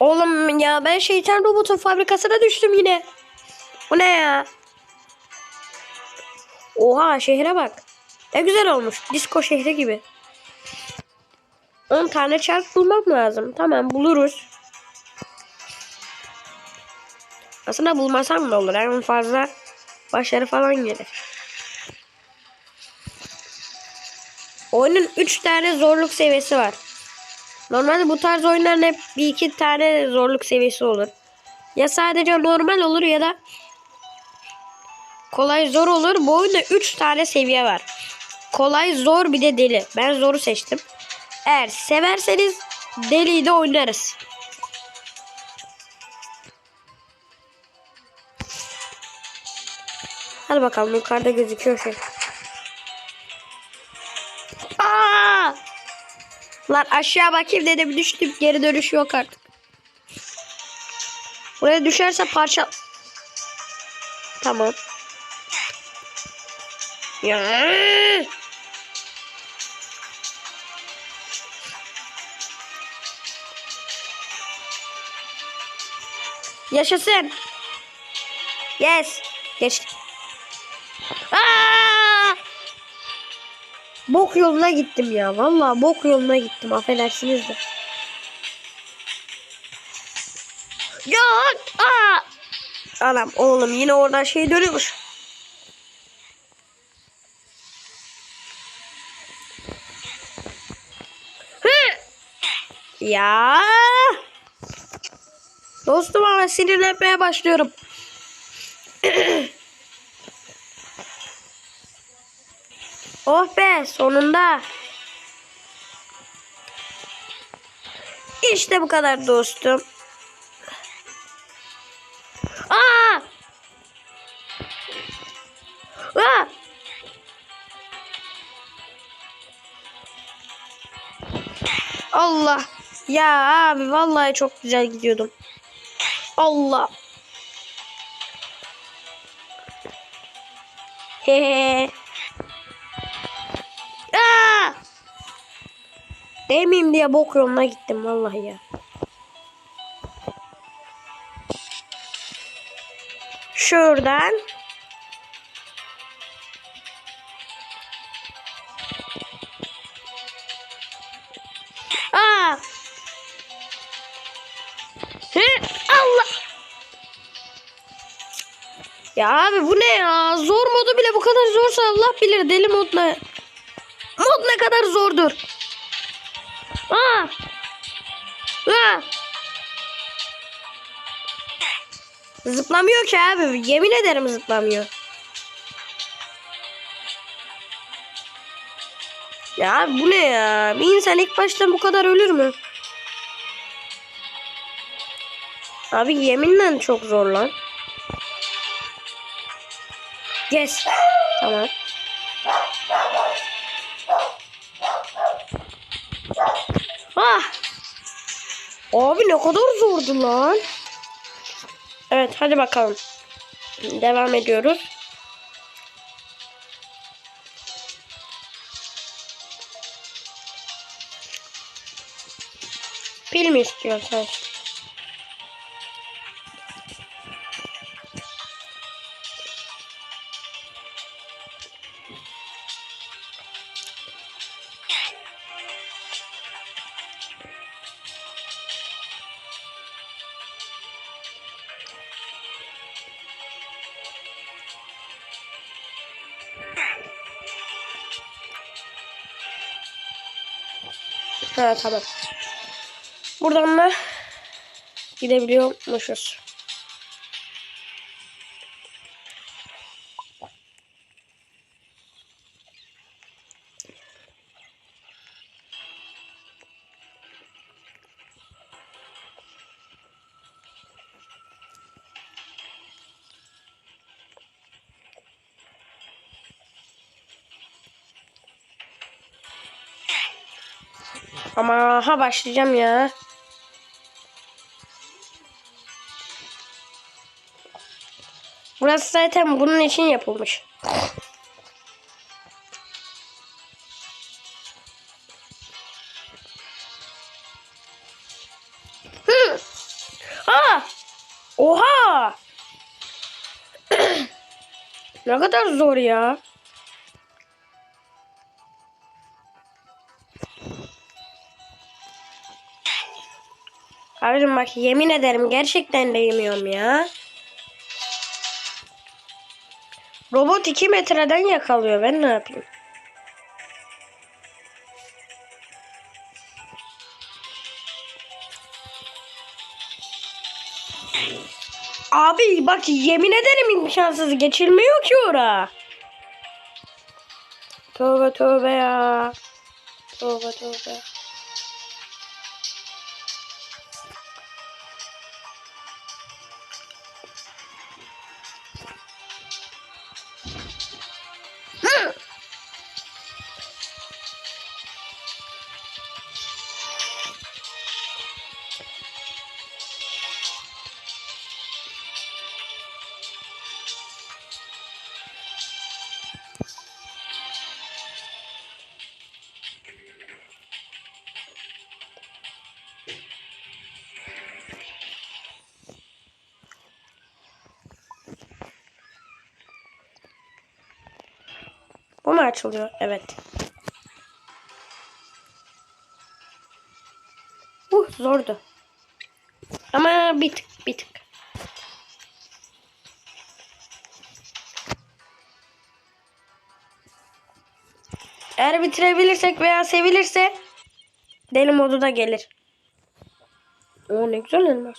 Oğlum ya ben şeytan robotun fabrikasına düştüm yine. Bu ne ya? Oha şehre bak. Ne güzel olmuş. Disko şehri gibi. 10 tane çark bulmam lazım. Tamam buluruz. Aslında bulmasam da olur. En fazla başarı falan gelir. Oyunun 3 tane zorluk seviyesi var. Normalde bu tarz oyunların hep bir iki tane zorluk seviyesi olur. Ya sadece normal olur ya da kolay zor olur. Bu oyunda 3 tane seviye var. Kolay zor bir de deli. Ben zoru seçtim. Eğer severseniz deliyi de oynarız. Hadi bakalım yukarıda gözüküyor şey. Lan aşağı bakayım dedim düştüm. Geri dönüş yok artık. Buraya düşerse parça... Tamam. Ya. Yaşasın. Yes. Geçtik. Aa! Bok yoluna gittim ya. Vallahi bok yoluna gittim. Affedersiniz de. Yok. Aa! Anam oğlum yine oradan şey dönüyormuş. Ya. Dostum ama sinirlenmeye başlıyorum. Oh be sonunda. İşte bu kadar dostum. Aa! Aa! Allah. Ya abi vallahi çok güzel gidiyordum. Allah. Hehe. Aa! Demeyeyim diye bok yoluna gittim vallahi ya. Şuradan. Aa! Hı, Allah! Ya abi bu ne ya? Zor modu bile bu kadar zorsa Allah bilir deli mod Mod ne kadar zordur? Aa! Aa! Zıplamıyor ki abi. Yemin ederim zıplamıyor. Ya bu ne ya? Bir insan ilk başta bu kadar ölür mü? Abi yeminle çok zor lan. Yes. Tamam. Abi ne kadar zordu lan. Evet hadi bakalım. Devam ediyoruz. Pil mi istiyorsan? Ha tamam. Buradan da gidebiliyormuşuz. Ama ha başlayacağım ya. Burası zaten bunun için yapılmış. Hı. Oha! ne kadar zor ya. Abicim bak yemin ederim gerçekten de yemiyorum ya. Robot 2 metreden yakalıyor. Ben ne yapayım? Abi bak yemin ederim imkansız geçilmiyor ki ora. Tövbe tövbe ya. Tövbe tövbe. Açılıyor? Evet. Uh zordu. Ama bir tık bir tık. Eğer bitirebilirsek veya sevilirse deli modu da gelir. O ne güzel elmas.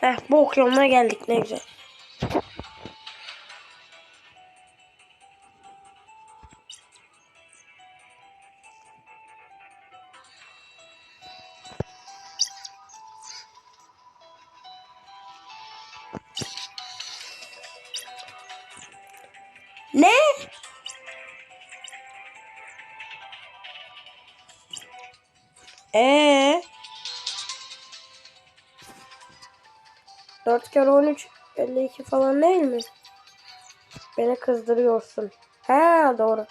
Heh bu ok yoluna geldik ne güzel. 4 kere 13 52 falan değil mi? Beni kızdırıyorsun. Ha doğru.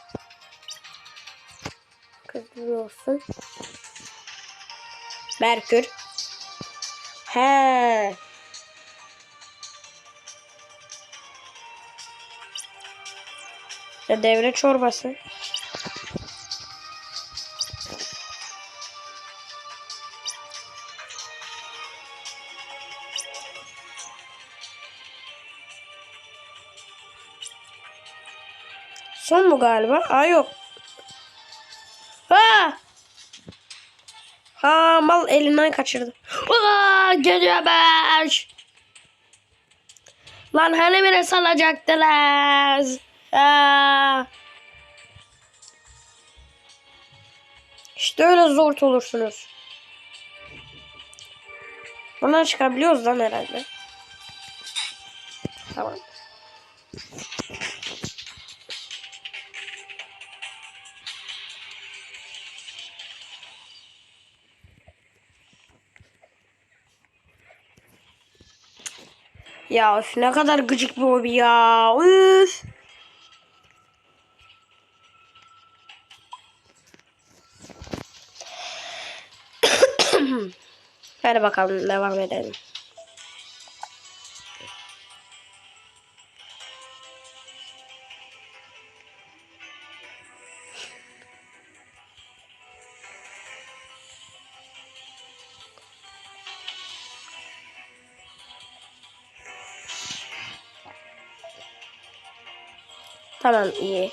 Kızdırıyorsun. Merkür. He. Ya devre çorbası. Son mu galiba? Aa yok. Ha! Ha mal elinden kaçırdı. Aa, geliyormuş. Lan hani beni salacaktılar. Aa. İşte öyle zor olursunuz. Bundan çıkabiliyoruz lan herhalde. Tamam. Ya üf, ne kadar gıcık bir hobi ya. Üf. Hadi bakalım devam edelim. Tamam iyi.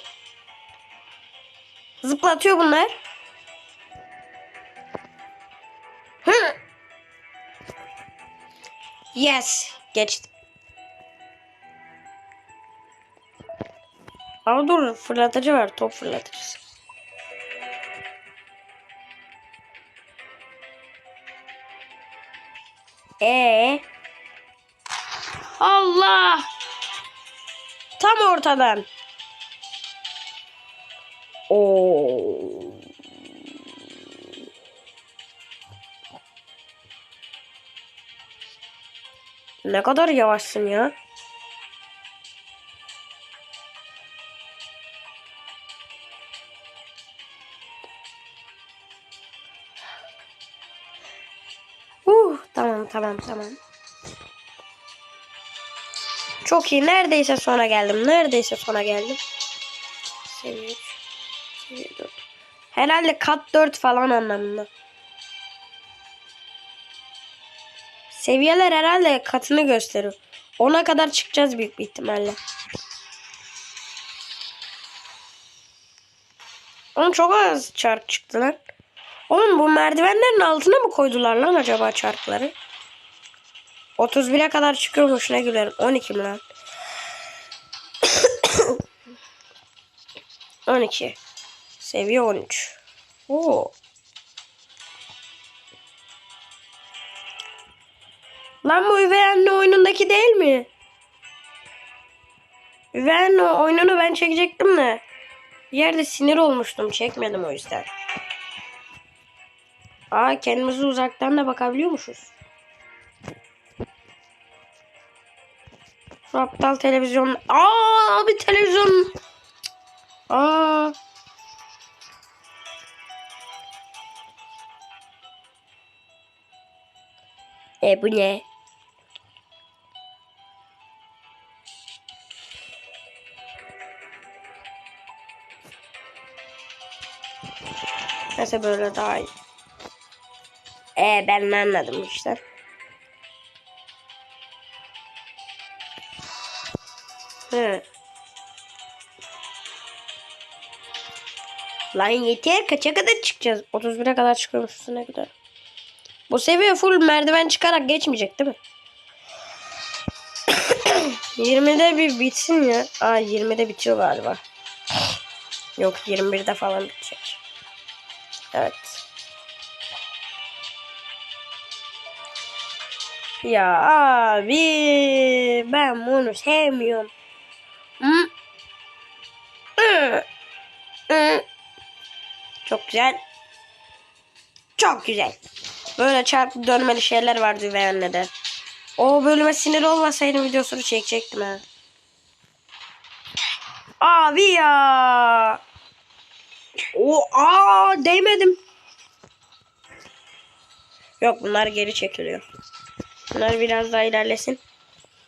Zıplatıyor bunlar. Hı. Yes. Geçtim. Ama dur fırlatıcı var. Top fırlatıcısı. Ee. Allah. Tam ortadan. Ne kadar yavaşsın ya. Uh, tamam tamam tamam. Çok iyi. Neredeyse sona geldim. Neredeyse sona geldim. Seviyorum. Seviye 4. Herhalde kat 4 falan anlamında. Seviyeler herhalde katını gösteriyor. Ona kadar çıkacağız büyük bir ihtimalle. Oğlum çok az çark çıktı lan. Oğlum bu merdivenlerin altına mı koydular lan acaba çarkları? 31'e kadar çıkıyormuş ne gülerim. 12 mi lan? 12. Seviye 13. Oo. Lan bu üvey anne oyunundaki değil mi? Üvey anne oyununu ben çekecektim de. Bir yerde sinir olmuştum. Çekmedim o yüzden. Aa kendimize uzaktan da bakabiliyormuşuz. Şu aptal televizyon. Aa abi televizyon. Aa. E bu ne? Neyse böyle daha iyi. E ben ne anladım işte. Hı. Lan yeter kaça kadar çıkacağız? 31'e kadar çıkıyormuş ne kadar. Bu seviye full merdiven çıkarak geçmeyecek değil mi? 20'de bir bitsin ya. Aa 20'de bitiyor galiba. Yok 21'de falan bitecek. Evet. Ya abi ben bunu sevmiyorum. Çok güzel. Çok güzel. Böyle çarpıp dönmeli şeyler vardı ve annede. O bölüme sinir olmasaydım videosunu çekecektim ha. Abi ya. O aa değmedim. Yok bunlar geri çekiliyor. Bunlar biraz daha ilerlesin.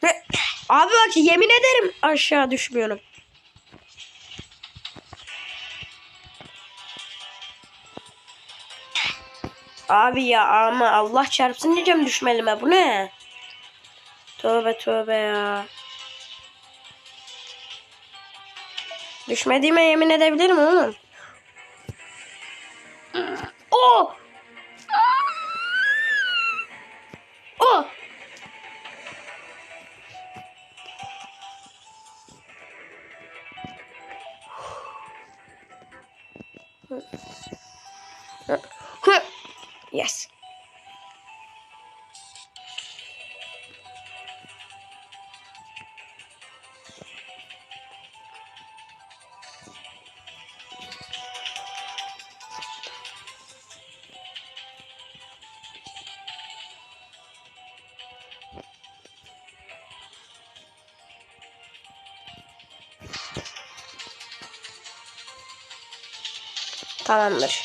Ve- Abi bak yemin ederim aşağı düşmüyorum. Abi ya ama Allah çarpsın diyeceğim düşmelime bu ne? Tövbe tövbe ya. Düşmediğime yemin edebilirim oğlum. Tamamdır.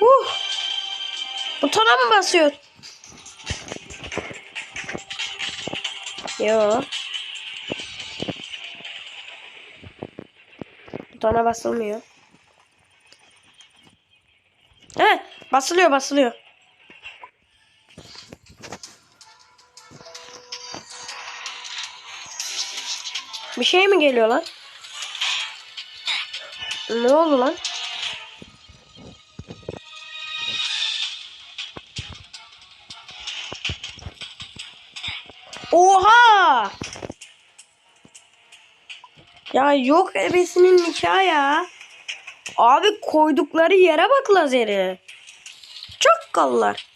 Uh. Butona mı basıyor? Yo. Butona basılmıyor. He, basılıyor basılıyor. Bir şey mi geliyor lan? Ne oldu lan? Oha! Ya yok ebesinin nikahı ya. Abi koydukları yere bak lazeri. Çok kallar.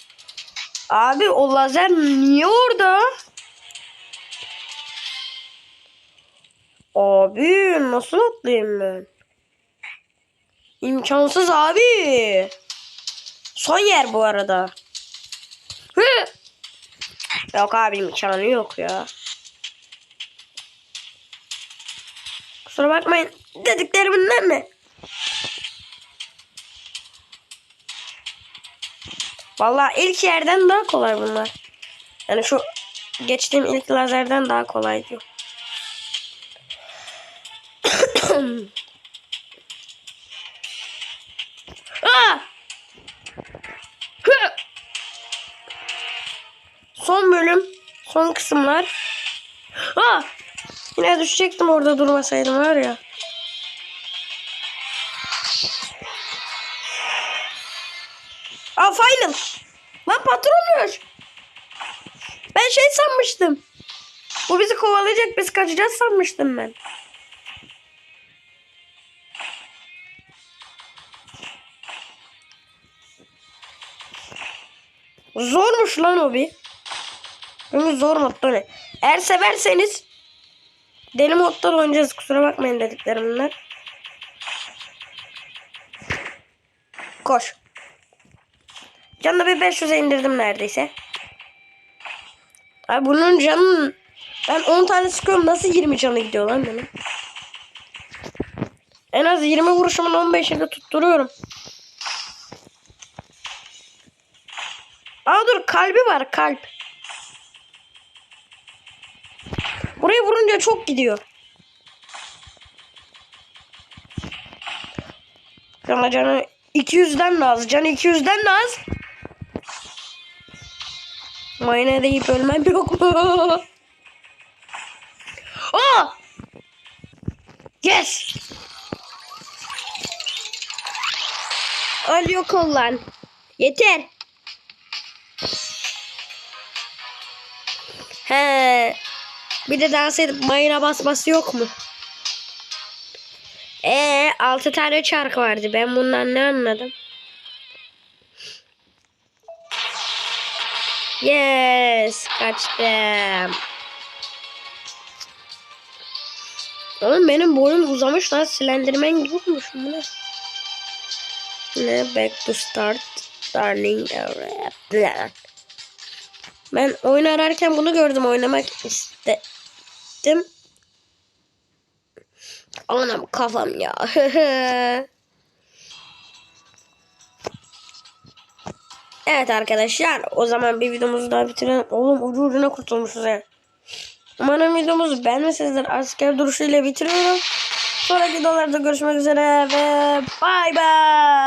Abi o lazer niye orada? Abi nasıl atlayayım ben? İmkansız abi. Son yer bu arada. Yok abi imkanı yok ya. Kusura bakmayın dediklerimin mi? Vallahi ilk yerden daha kolay bunlar. Yani şu geçtiğim ilk lazerden daha kolay son kısımlar. Aa! Yine düşecektim orada durmasaydım var ya. Aa final. Lan patronmuş. Ben şey sanmıştım. Bu bizi kovalayacak biz kaçacağız sanmıştım ben. Zormuş lan o bir. Çünkü zor modda ne? Eğer severseniz deli moddan oynayacağız. Kusura bakmayın dediklerim bunlar. Koş. Canını bir 500'e indirdim neredeyse. Abi bunun canı ben 10 tane sıkıyorum nasıl 20 canı gidiyor lan benim. En az 20 vuruşumun 15'ini tutturuyorum. Aa dur kalbi var kalp. Buraya vurunca çok gidiyor. Ama canı 200'den de az. Canı 200'den de az. Mayına deyip ölmem yok mu? Aa! Yes! Öl yok ol. Yeter. He. Bir de dans edip mayına basması yok mu? Ee, altı tane çark vardı. Ben bundan ne anladım? Yes, kaçtım. Oğlum benim boyum uzamış lan. Slenderman gibi olmuşum bu ne? Back to start. Starting. Ben oyun ararken bunu gördüm. Oynamak istedim. Anam kafam ya. evet arkadaşlar. O zaman bir videomuzu daha bitirelim. Oğlum ucu ucuna kurtulmuşuz ya. Umarım videomuzu beğenmişsinizdir. Asker duruşuyla bitiriyorum. Sonraki videolarda görüşmek üzere ve bay bay.